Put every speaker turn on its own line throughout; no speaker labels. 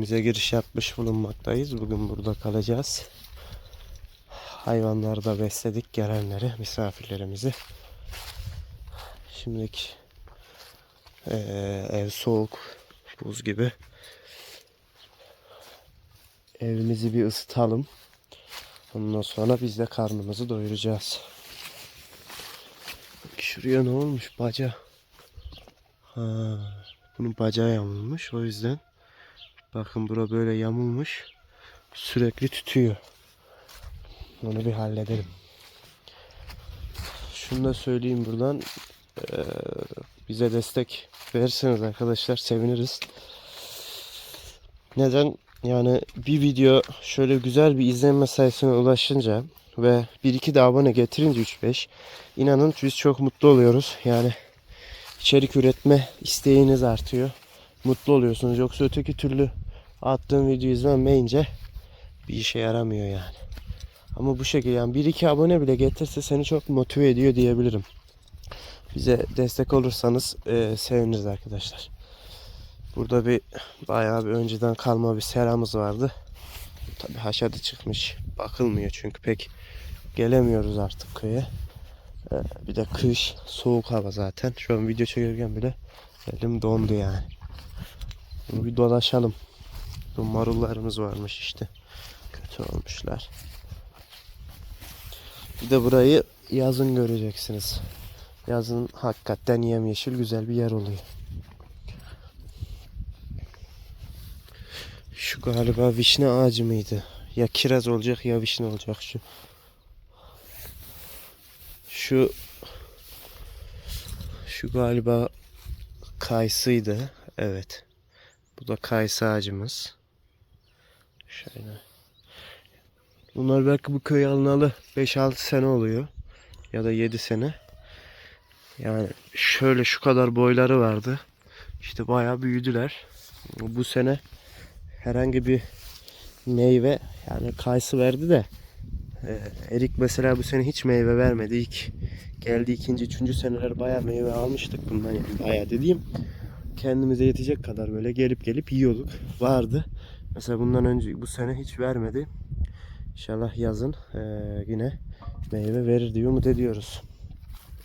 Köyümüze giriş yapmış bulunmaktayız. Bugün burada kalacağız. Hayvanları da besledik gelenleri, misafirlerimizi. Şimdiki eee, ev soğuk, buz gibi. Evimizi bir ısıtalım. Ondan sonra biz de karnımızı doyuracağız. Şuraya ne olmuş baca? Ha, bunun bacağı yamulmuş o yüzden. Bakın bura böyle yamulmuş. Sürekli tütüyor. Onu bir halledelim. Şunu da söyleyeyim buradan. Eee, bize destek verirseniz arkadaşlar seviniriz. Neden? Yani bir video şöyle güzel bir izlenme sayısına ulaşınca ve 1-2 de abone getirince 3-5 inanın biz çok mutlu oluyoruz. Yani içerik üretme isteğiniz artıyor. Mutlu oluyorsunuz. Yoksa öteki türlü attığım video izlenmeyince bir işe yaramıyor yani. Ama bu şekilde yani 1-2 abone bile getirse seni çok motive ediyor diyebilirim. Bize destek olursanız eee seviniriz arkadaşlar. Burada bir bayağı bir önceden kalma bir seramız vardı. Tabi haşadı çıkmış. Bakılmıyor çünkü pek gelemiyoruz artık köye. Ee, bir de kış, soğuk hava zaten. Şu an video çekerken bile elim dondu yani. Bunu bir dolaşalım. Bu marullarımız varmış işte. Kötü olmuşlar. Bir de burayı yazın göreceksiniz. Yazın hakikaten yemyeşil güzel bir yer oluyor. Şu galiba vişne ağacı mıydı? Ya kiraz olacak ya vişne olacak şu. Şu şu galiba kayısıydı. Evet. Bu da kayısı ağacımız. Şöyle. Bunlar belki bu köye alınalı 5-6 sene oluyor. Ya da 7 sene. Yani şöyle şu kadar boyları vardı. İşte bayağı büyüdüler. Bu sene herhangi bir meyve yani kayısı verdi de e, erik mesela bu sene hiç meyve vermedi. İlk geldi ikinci, üçüncü seneler bayağı meyve almıştık bundan yani bayağı dediğim kendimize yetecek kadar böyle gelip gelip yiyorduk. Vardı. Mesela bundan önce bu sene hiç vermedi. İnşallah yazın e, yine meyve verir diye umut ediyoruz.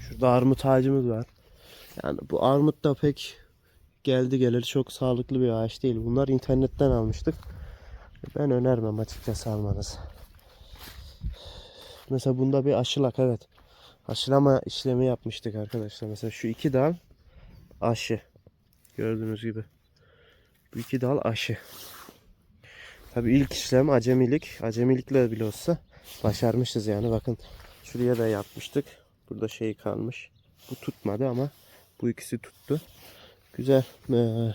Şurada armut ağacımız var. Yani bu armut da pek geldi geleli çok sağlıklı bir ağaç değil. Bunlar internetten almıştık. Ben önermem açıkçası almanız. Mesela bunda bir aşılak evet. Aşılama işlemi yapmıştık arkadaşlar. Mesela şu iki dal aşı. Gördüğünüz gibi. Bu iki dal aşı. Tabi ilk işlem acemilik. Acemilikle bile olsa başarmışız yani. Bakın şuraya da yapmıştık. Burada şey kalmış. Bu tutmadı ama bu ikisi tuttu. Güzel. eee,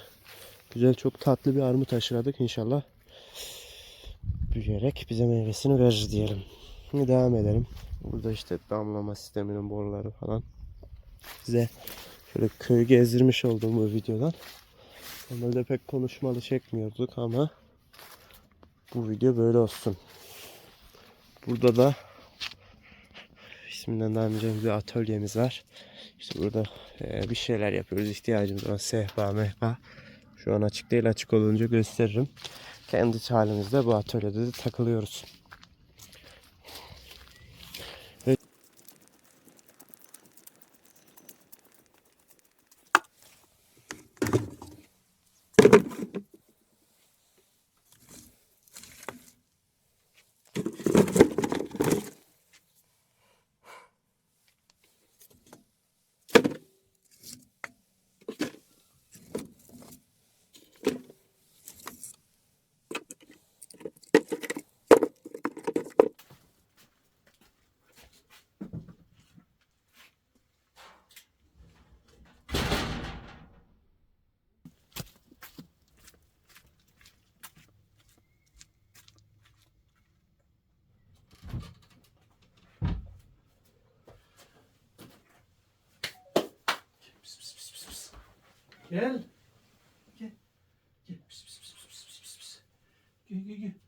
güzel çok tatlı bir armut aşıladık inşallah. Büyüyerek bize meyvesini verir diyelim. Şimdi devam edelim. Burada işte damlama sisteminin boruları falan. Size şöyle köyü gezdirmiş olduğum bu videodan. Normalde pek konuşmalı çekmiyorduk ama bu video böyle olsun. Burada da isminden daha önce bir atölyemiz var. İşte burada e, bir şeyler yapıyoruz. İhtiyacımız olan sehpa, mehpa. Şu an açık değil. Açık olunca gösteririm. Kendi halimizde bu atölyede de takılıyoruz.
Gel. Gel. Gel. Pis, pis, pis, pis, pis, pis, pis. Gel gel gel.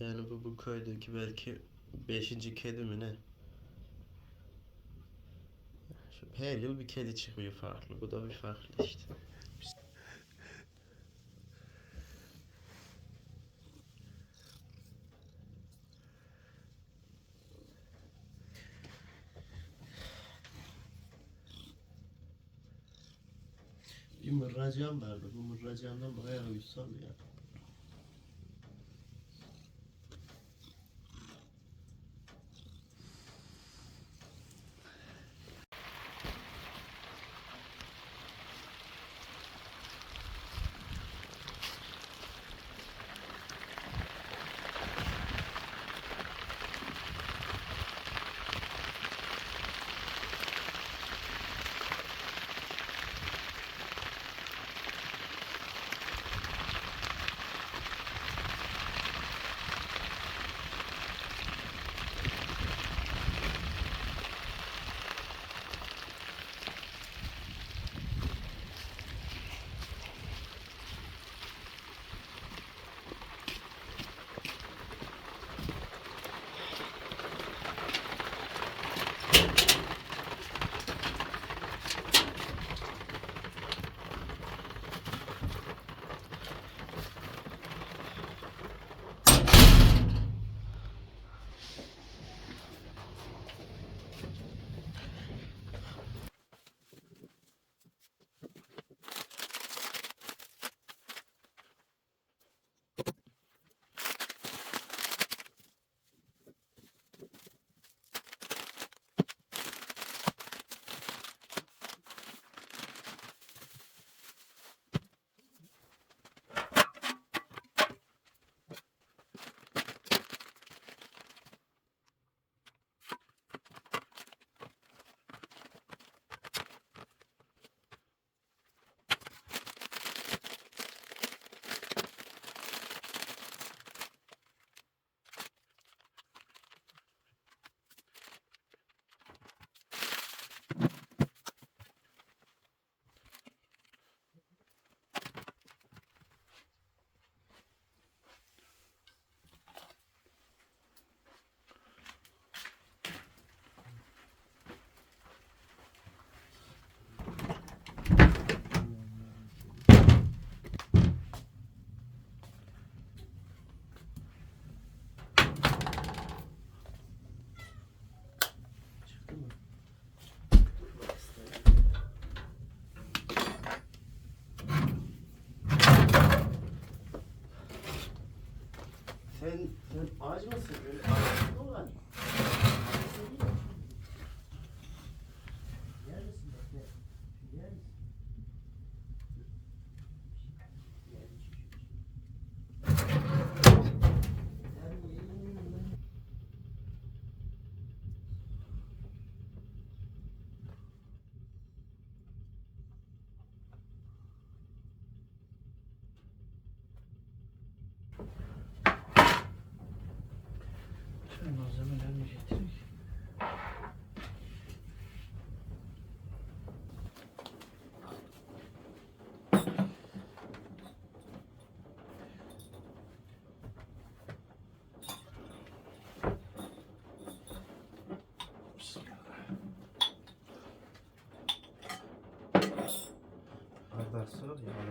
Yani bu bu köydeki belki beşinci kedi mi ne? Şu her yıl bir kedi çıkıyor farklı. Bu da bir farklı işte. peygamberdi. Bu mürrecenden bayağı
eu sal mesmo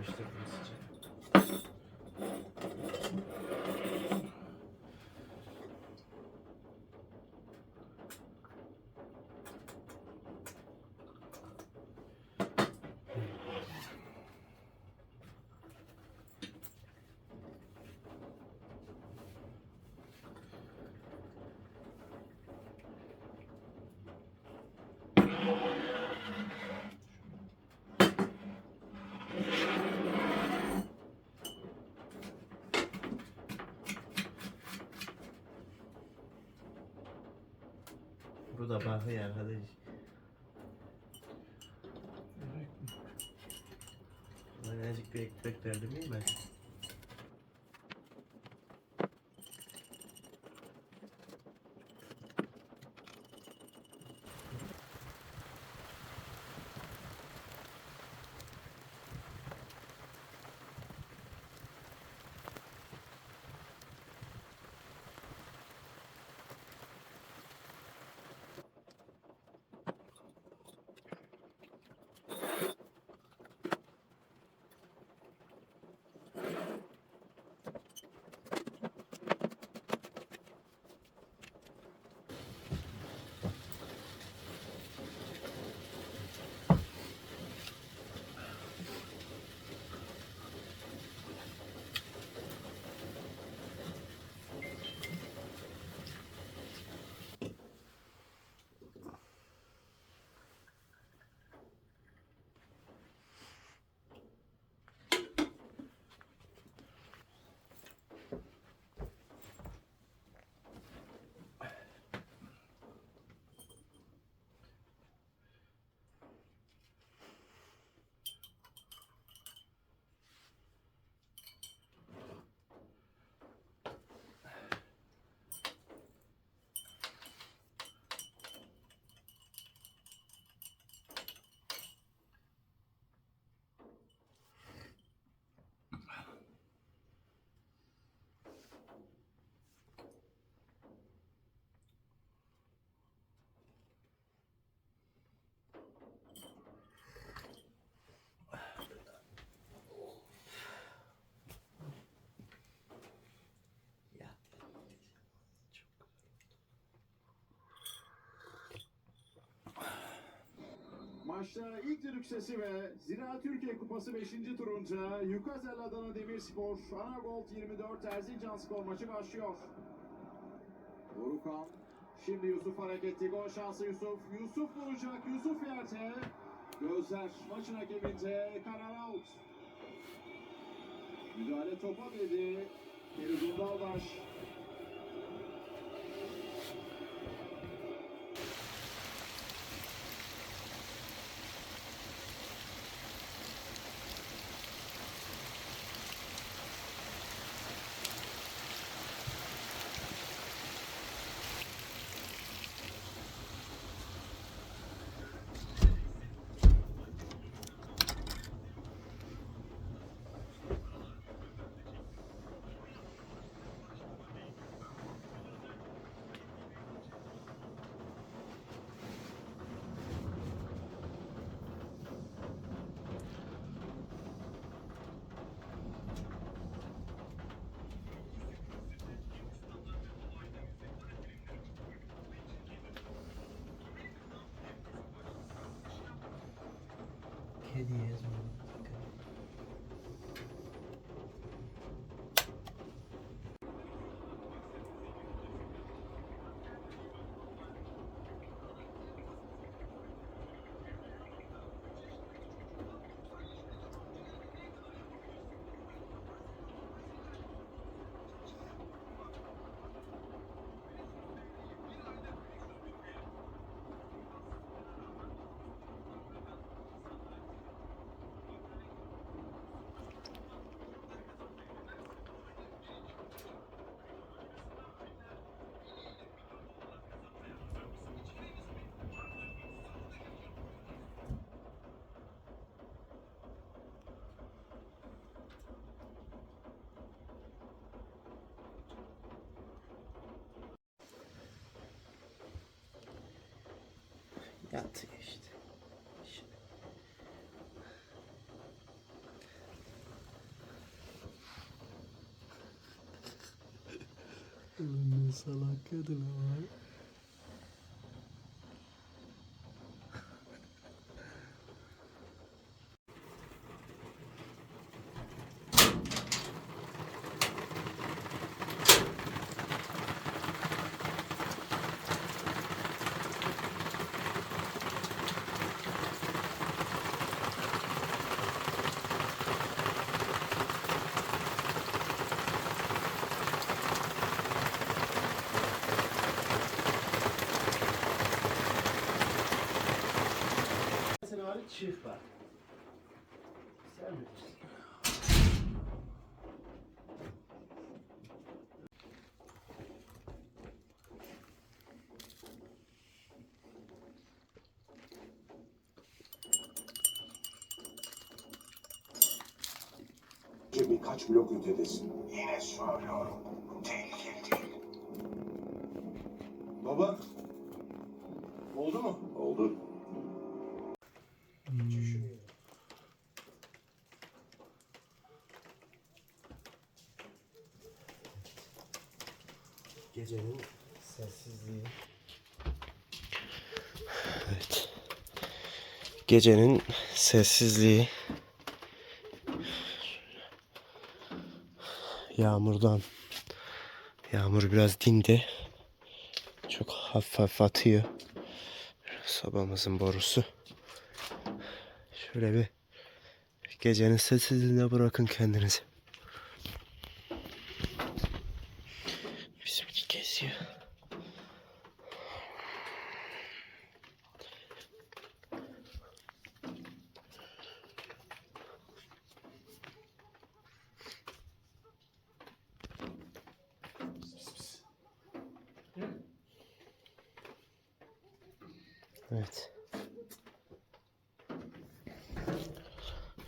karıştırdınız. da bakıyor arkadaş. Ben azıcık bir ekmek verdim değil mi?
Maçta ilk düdük sesi ve Zira Türkiye Kupası 5. turunca Yukatel Adana Demirspor, Anagold 24 Erzincan Spor maçı başlıyor. Dorukan, şimdi Yusuf hareketli, gol şansı Yusuf. Yusuf vuracak, Yusuf yerde. Gözler maçın hakeminde, karar out. Müdahale topa dedi. Feridun Dalbaş.
Kedi yazmalı.
Yatıyor işte.
Ulan ne salak kadın ama.
Çık bak. Sen bilirsin.
birkaç blok ötedesin. Yine söylüyorum. Tehlikeli değil.
Baba, oldu mu?
Oldu.
Gecenin sessizliği. Evet. Gecenin sessizliği. Yağmurdan. Yağmur biraz dindi. Çok hafif hafif atıyor. Sobamızın borusu. Şöyle bir gecenin sessizliğine bırakın kendinizi. Evet.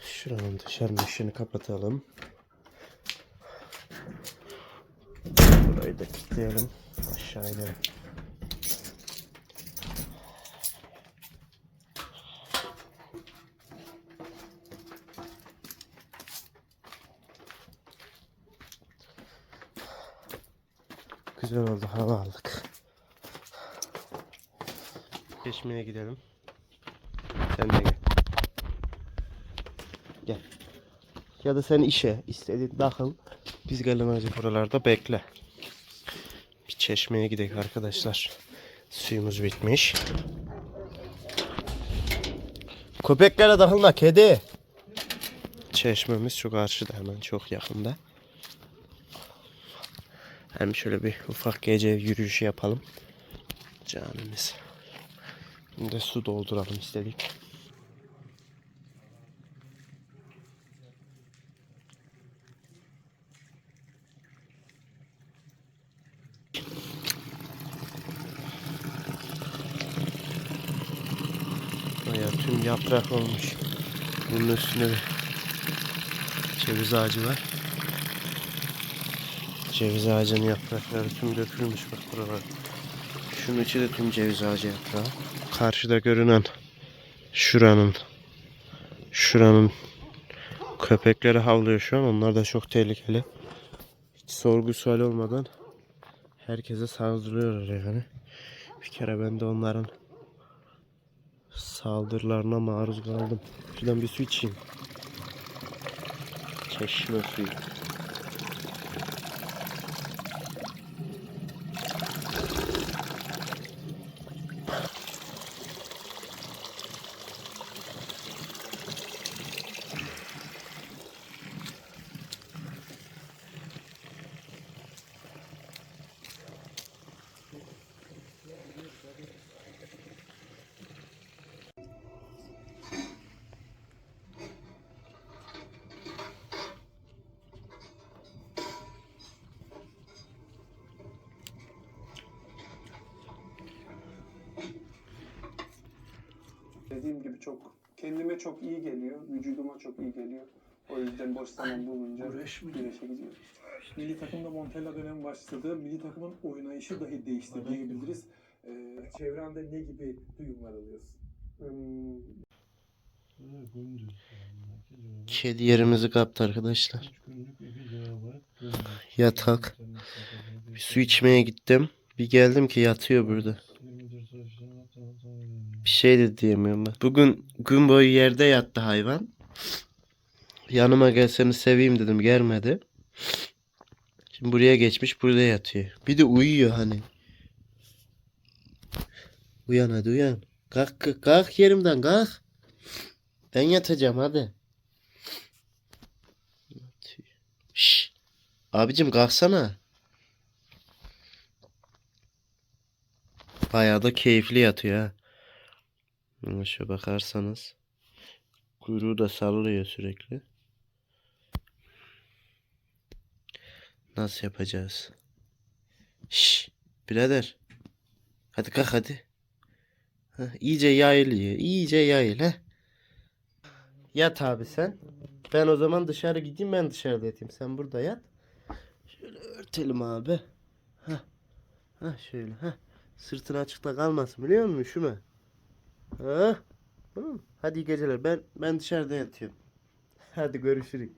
Şuranın dışarının ışığını kapatalım. Burayı da kilitleyelim. Aşağı inelim. çekimine gidelim. Sen de gel. Gel. Ya da sen işe istediğin dakıl. Biz gelemez buralarda bekle. Bir çeşmeye gidelim arkadaşlar. Suyumuz bitmiş. Köpeklere takılma kedi. Çeşmemiz şu karşıda hemen çok yakında. Hem şöyle bir ufak gece yürüyüşü yapalım. Camimiz. Şimdi de su dolduralım istedik. Baya tüm yaprak olmuş. Bunun üstünde bir ceviz ağacı var. Ceviz ağacının yaprakları tüm dökülmüş bak buralar. Şunun içi de tüm ceviz ağacı yaprağı. Karşıda görünen şuranın şuranın köpekleri havlıyor şu an. Onlar da çok tehlikeli. Hiç sorgu sual olmadan herkese saldırıyorlar yani. Bir kere ben de onların saldırılarına maruz kaldım. Şuradan bir su içeyim. Çeşme suyu.
Çok kendime çok iyi geliyor, vücuduma çok iyi geliyor. O yüzden boş zaman bulunca
Güreş mi?
güreşe gidiyoruz.
Milli takımda Montella dönemi başladı. Milli takımın oynayışı dahi değişti diyebiliriz. Ee, çevrende ne gibi duyumlar alıyorsun?
Hmm,
Kedi yerimizi kaptı arkadaşlar. Yatak. Bir su içmeye gittim. Bir geldim ki yatıyor burada. Bir şey de diyemiyorum ben. Bugün gün boyu yerde yattı hayvan. Yanıma gel seni seveyim dedim gelmedi. Şimdi buraya geçmiş burada yatıyor. Bir de uyuyor hani. Uyan hadi uyan. Kalk, kalk yerimden kalk. Ben yatacağım hadi. Şş. Abicim kalksana. Bayağı da keyifli yatıyor ha. Şu bakarsanız. Kuyruğu da sallıyor sürekli. Nasıl yapacağız? Şş, birader. Hadi kalk hadi. Heh, iyice yayılıyor. iyice yayıl he. Yat abi sen. Ben o zaman dışarı gideyim ben dışarıda yatayım. Sen burada yat. Şöyle örtelim abi. Heh. Heh şöyle heh. Sırtın açıkta kalmasın biliyor musun? Üşüme. Ha? Hadi iyi geceler. Ben ben dışarıda yatıyorum. Hadi görüşürüz.